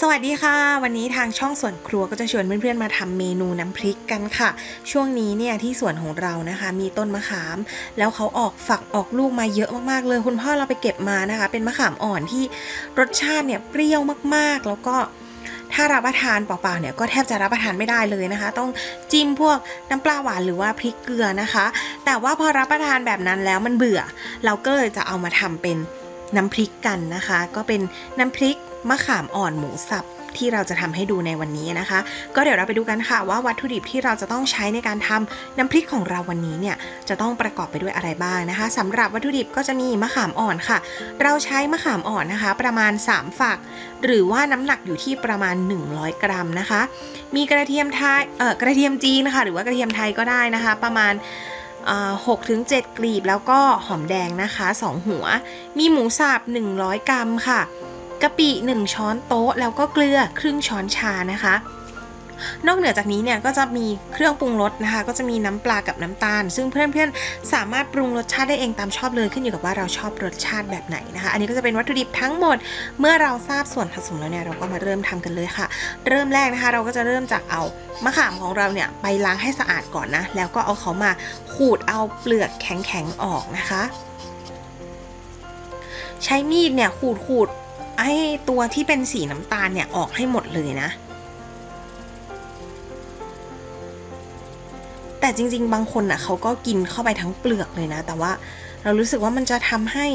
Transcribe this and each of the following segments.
สวัสดีค่ะ วันนี้ทางช่องสวนครัวก็จะชวนเพื่อนๆมาทำเมนูน้ำพริกกันค่ะ ช่วงนี้เนี่ยที่สวนของเรานะคะ มีต้นมะขาม แล้วเขาออกฝักออกลูกมาเยอะมากๆเลย คุณพ่อเราไปเก็บมานะคะ เป็นมะขามอ่อนที่รสชาติเนี่ยเปรี้ยวมากๆ แล้วก็ถ้ารับประทานเปล่าๆเนี่ยก็แทบจะรับประทานไม่ได้เลยนะคะ ต้องจิ้มพวกน้ำปลาหวานหรือว่าพริกเกลือนะคะ แต่ว่าพอรับประทานแบบนั้นแล้วมันเบื่อ เราก็เลยจะเอามาทำเป็น น้ำพริกกันนะคะ ก็เป็นน้ำพริกมะขามอ่อนหมูสับที่เราจะทำให้ดูในวันนี้นะคะ ก็เดี๋ยวเราไปดูกันค่ะว่าวัตถุดิบที่เราจะต้องใช้ในการทำน้ำพริกของเราวันนี้เนี่ยจะต้องประกอบไปด้วยอะไรบ้างนะคะสำหรับวัตถุดิบก็จะมีมะขามอ่อนค่ะ เราใช้มะขามอ่อนนะคะ ประมาณ 3 ฝัก หรือว่าน้ำหนักอยู่ที่ประมาณ 100 กรัมนะคะ มีกระเทียมไทยเอ่อกระเทียมจีนนะคะหรือว่ากระเทียมไทยก็ได้นะคะ ประมาณ หกถึงเจ็ดกลีบแล้วก็หอมแดงนะคะ 2 หัว มีหมูสับ100 กรัมค่ะกะปิ 1 ช้อนโต๊ะ แล้วก็เกลือครึ่งช้อนชานะคะ นอกเหนือจากนี้เนี่ยก็จะมีเครื่องปรุงรสนะคะ ก็จะมีน้ำปลากับน้ำตาล ซึ่งเพื่อนๆ สามารถปรุงรสชาติได้เองตามชอบเลยขึ้นอยู่กับว่าเราชอบรสชาติแบบไหนนะคะ อันนี้ก็จะเป็นวัตถุดิบทั้งหมด เมื่อเราทราบส่วนผสมแล้วเนี่ยเราก็มาเริ่มทำกันเลยค่ะ เริ่มแรกนะคะ เราก็จะเริ่มจากเอามะขามของเราเนี่ยไปล้างให้สะอาดก่อนนะ แล้วก็เอาเขามาขูดเอาเปลือกแข็งๆออกนะคะ ใช้มีดเนี่ยขูดขูดๆให้ตัวที่เป็นสีน้ำตาลเนี่ยออกให้หมดเลยนะ แต่จริง ๆ บางคนอะเขาก็กินเข้าไปทั้งเปลือกเลยนะ แต่ว่าเรารู้สึกว่ามันจะทำให้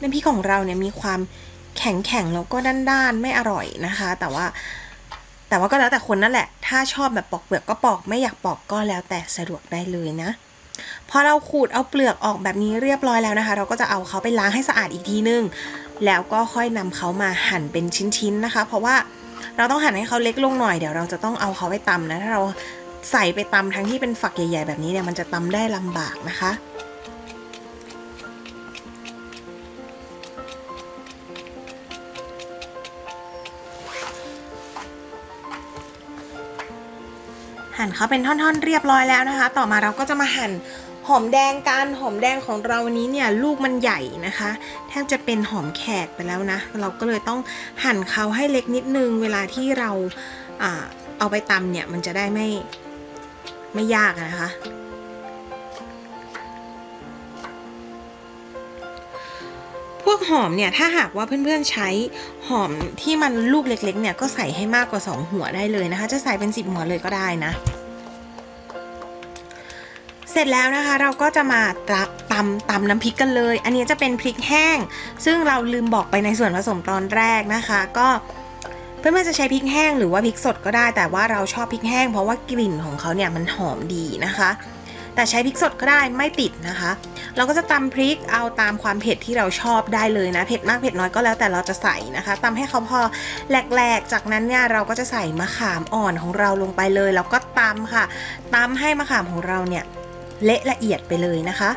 น้ำพริกของเราเนี่ยมีความแข็งๆแล้วก็ด้านๆ ไม่อร่อยนะคะ แต่ว่าแต่ว่าก็แล้วแต่คนนั่นแหละ ถ้าชอบแบบปอกเปลือกก็ปอก ไม่อยากปอกก็แล้วแต่สะดวกได้เลยนะ พอเราขูดเอาเปลือกออกแบบนี้เรียบร้อยแล้วนะคะ เราก็จะเอาเขาไปล้างให้สะอาดอีกทีนึง แล้วก็ค่อยนำเขามาหั่นเป็นชิ้นๆนะคะ เพราะว่าเราต้องหั่นให้เขาเล็กลงหน่อย เดี๋ยวเราจะต้องเอาเขาไปตำนะ ถ้าเรา ใส่ไปตำทั้งที่เป็นฝักใหญ่ๆ แบบนี้เนี่ยมันจะตำได้ลำบากนะคะ หั่นเขาเป็นท่อนๆเรียบร้อยแล้วนะคะ ต่อมาเราก็จะมาหั่นหอมแดงกันหอมแดงของเราวันนี้เนี่ยลูกมันใหญ่นะคะ แทบจะเป็นหอมแขกไปแล้วนะ เราก็เลยต้องหั่นเขาให้เล็กนิดนึง เวลาที่เราอ่าเอาไปตำเนี่ยมันจะได้ไม่ ไม่ยากนะคะ พวกหอมเนี่ย ถ้าหากว่าเพื่อนๆใช้หอมที่มันลูกเล็ก ๆ เนี่ย ก็ใส่ให้มากกว่า 2 หัวได้เลยนะคะ จะใส่เป็น 10 หัวเลยก็ได้นะ เสร็จแล้วนะคะ เราก็จะมาตำตำตำน้ำพริกกันเลย อันนี้จะเป็นพริกแห้ง ซึ่งเราลืมบอกไปในส่วนผสมตอนแรกนะคะ ก็ เพื่อนๆจะใช้พริกแห้งหรือว่าพริกสดก็ได้ แต่ว่าเราชอบพริกแห้งเพราะว่ากลิ่นของเขาเนี่ยมันหอมดีนะคะ แต่ใช้พริกสดก็ได้ไม่ติดนะคะ เราก็จะตำพริกเอาตามความเผ็ดที่เราชอบได้เลยนะเผ็ดมากเผ็ดน้อยก็แล้วแต่เราจะใส่นะคะตำให้เขาพอแหลกๆ จากนั้นเนี่ยเราก็จะใส่มะขามอ่อนของเราลงไปเลย แล้วก็ตำค่ะตำให้มะขามของเราเนี่ยเละละเอียดไปเลยนะคะ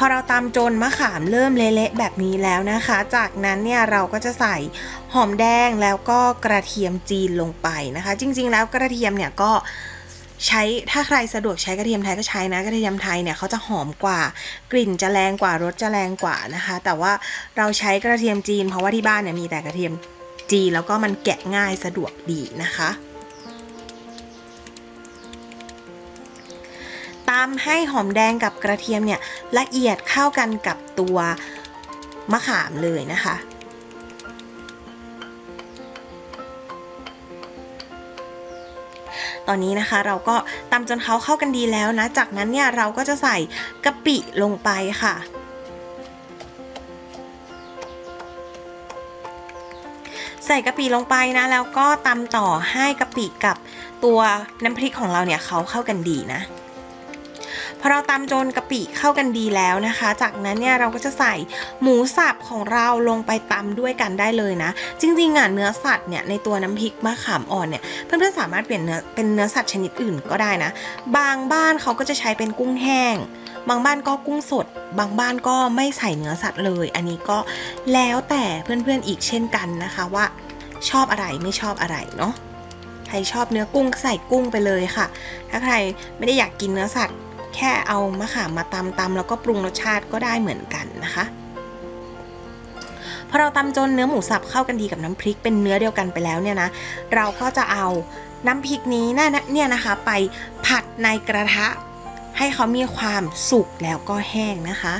พอเราตำจนมะขามเริ่มเละๆแบบนี้แล้วนะคะ จากนั้นเนี่ยเราก็จะใส่หอมแดงแล้วก็กระเทียมจีนลงไปนะคะ จริง ๆ แล้วกระเทียมเนี่ยก็ใช้ถ้าใครสะดวกใช้กระเทียมไทยก็ใช้นะกระเทียมไทยเนี่ยเขาจะหอมกว่ากลิ่นจะแรงกว่ารสจะแรงกว่านะคะ แต่ว่าเราใช้กระเทียมจีน เพราะว่าที่บ้านเนี่ยมีแต่กระเทียมจีนแล้วก็มันแกะง่ายสะดวกดีนะคะามให้หอมแดงกับกระเทียมเนี่ยละเอียดเข้ากันกับตัวมะขามเลยนะคะตอนนี้นะคะเราก็ตำจนเขาเข้ากันดีแล้วนะ จากนั้นเนี่ยเราก็จะใส่กะปิลงไปค่ะ ใส่กะปิลงไปนะ แล้วก็ตำต่อให้กะปิกับตัวน้ำพริกของเราเนี่ยเขาเข้ากันดีนะ พอเราตำจนกะปิเข้ากันดีแล้วนะคะ จากนั้นเนี่ยเราก็จะใส่หมูสับของเราลงไปตำด้วยกันได้เลยนะ จริงๆอะเนื้อสัตว์เนี่ยในตัวน้ำพริกมะขามอ่อนเนี่ยเพื่อนๆสามารถเปลี่ยนเนื้อเป็นเนื้อสัตว์ชนิดอื่นก็ได้นะ บางบ้านเขาก็จะใช้เป็นกุ้งแห้ง บางบ้านก็กุ้งสด บางบ้านก็ไม่ใส่เนื้อสัตว์เลย อันนี้ก็แล้วแต่เพื่อนๆอีกเช่นกันนะคะว่า ชอบอะไรไม่ชอบอะไรเนาะใครชอบเนื้อกุ้งใส่กุ้งไปเลยค่ะ ถ้าใครไม่ได้อยากกินเนื้อสัตว์ แค่เอามะขามมาตำตำแล้วก็ปรุงรสชาติก็ได้เหมือนกันนะคะพอเราตำจนเนื้อหมูสับเข้ากันดีกับน้ำพริกเป็นเนื้อเดียวกันไปแล้วเนี่ยนะเราก็จะเอาน้ำพริกนี้นะเนี่ยนะคะ ไปผัดในกระทะ ให้เขามีความสุกแล้วก็แห้งนะคะ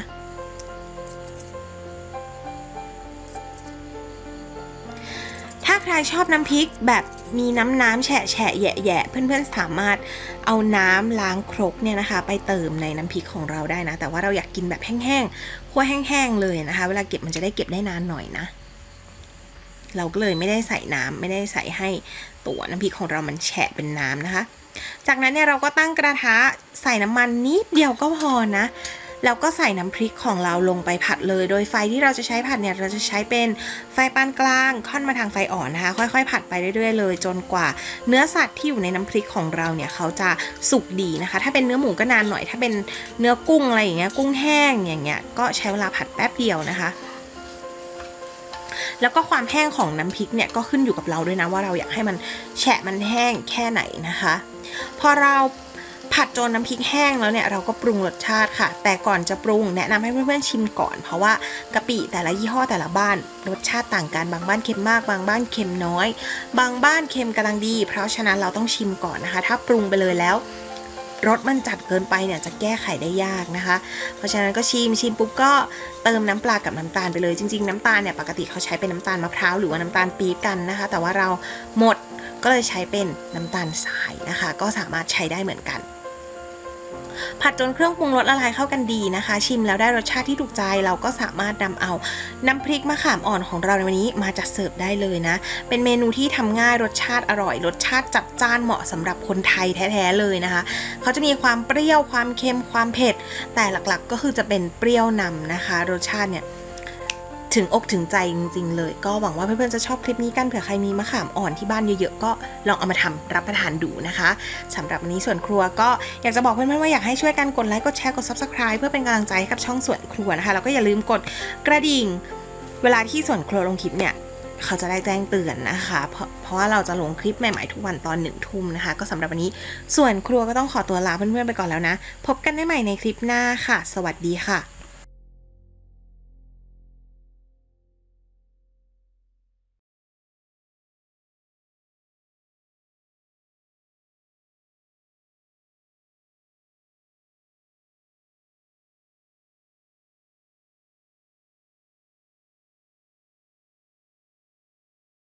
ใครชอบน้ำพริกแบบมีน้ำน้ำแฉะแฉะแยะแยะเพื่อนๆสามารถเอาน้ำล้างครกเนี่ยนะคะ ไปเติมในน้ำพริกของเราได้นะ แต่ว่าเราอยากกินแบบแห้งๆคั่วแห้งๆเลยนะคะ เวลาเก็บมันจะได้เก็บได้นานหน่อยนะ เราก็เลยไม่ได้ใส่น้ำไม่ได้ใส่ให้ตัวน้ำพริกของเรามันแฉะเป็นน้ำนะคะ จากนั้นเนี่ยเราก็ตั้งกระทะใส่น้ำมันนิดเดียวก็พอนะ แล้วก็ใส่น้ำพริกของเราลงไปผัดเลย โดยไฟที่เราจะใช้ผัดเนี่ยเราจะใช้เป็นไฟปานกลาง ค่อนมาทางไฟอ่อนนะคะ ค่อยๆ ผัดไปเรื่อยๆ เลย จนกว่า เนื้อสัตว์ที่อยู่ในน้ำพริกของเราเนี่ยเขาจะสุกดีนะคะ ถ้าเป็นเนื้อหมูก็นานหน่อย ถ้าเป็นเนื้อกุ้งอะไรอย่างเงี้ย กุ้งแห้งอย่างเงี้ย ก็ใช้เวลาผัดแป๊บเดียวนะคะแล้วก็ความแห้งของน้ำพริกเนี่ยก็ขึ้นอยู่กับเราด้วยนะว่าเราอยากให้มันแฉะมันแห้งแค่ไหนนะคะ พอเรา ผัดจนน้ำพริกแห้งแล้วเนี่ยเราก็ปรุงรสชาติค่ะ แต่ก่อนจะปรุงแนะนำให้เพื่อนๆชิมก่อน เพราะว่ากะปิแต่ละยี่ห้อแต่ละบ้าน รสชาติต่างกันบางบ้านเค็มมากบางบ้านเค็มน้อย บางบ้านเค็มกำลังดี เพราะฉะนั้นเราต้องชิมก่อนนะคะ ถ้าปรุงไปเลยแล้วรสมันจัดเกินไปเนี่ยจะแก้ไขได้ยากนะคะ เพราะฉะนั้นก็ชิมชิมปุ๊บก็เติมน้ำปลากับน้ำตาลไปเลย จริง ๆ น้ำตาลเนี่ยปกติเขาใช้เป็นน้ำตาลมะพร้าวหรือว่าน้ำตาลปี๊บกันนะคะ แต่ว่าเราหมดก็เลยใช้เป็นน้ำตาลทรายนะคะ ก็สามารถใช้ได้เหมือนกัน ผัดจนเครื่องปรุงรสละลายเข้ากันดีนะคะ ชิมแล้วได้รสชาติที่ถูกใจเราก็สามารถนำเอาน้ำพริกมะขามอ่อนของเราในวันนี้มาจัดเสิร์ฟได้เลยนะ เป็นเมนูที่ทำง่ายรสชาติอร่อย รสชาติจัดจ้านเหมาะสำหรับคนไทยแท้ๆเลยนะคะ เขาจะมีความเปรี้ยวความเค็มความเผ็ด แต่หลักๆ ก็คือจะเป็นเปรี้ยวนำนะคะ รสชาติเนี่ย ถึงอกถึงใจจริง ๆ เลย ก็หวังว่าเพื่อนๆจะชอบคลิปนี้กันเผื่อใครมีมะขามอ่อนที่บ้านเยอะๆก็ลองเอามาทำรับประทานดูนะคะสำหรับวันนี้ส่วนครัวก็อยากจะบอกเพื่อนๆว่าอยากให้ช่วยกันกดไลค์กดแชร์กด subscribe เพื่อเป็นกำลังใจให้กับช่องส่วนครัวนะคะแล้วก็อย่าลืมกดกระดิ่ง เวลาที่ส่วนครัวลงคลิปเนี่ยเขาจะได้แจ้งเตือนนะคะ เพราะเพราะว่าเราจะลงคลิปใหม่ๆทุกวันตอนหนึ่งทุ่มนะคะ ก็สำหรับวันนี้ส่วนครัวก็ต้องขอตัวลาเพื่อนๆไปก่อนแล้วนะ พบกันได้ใหม่ในคลิปหน้าค่ะ สวัสดีค่ะ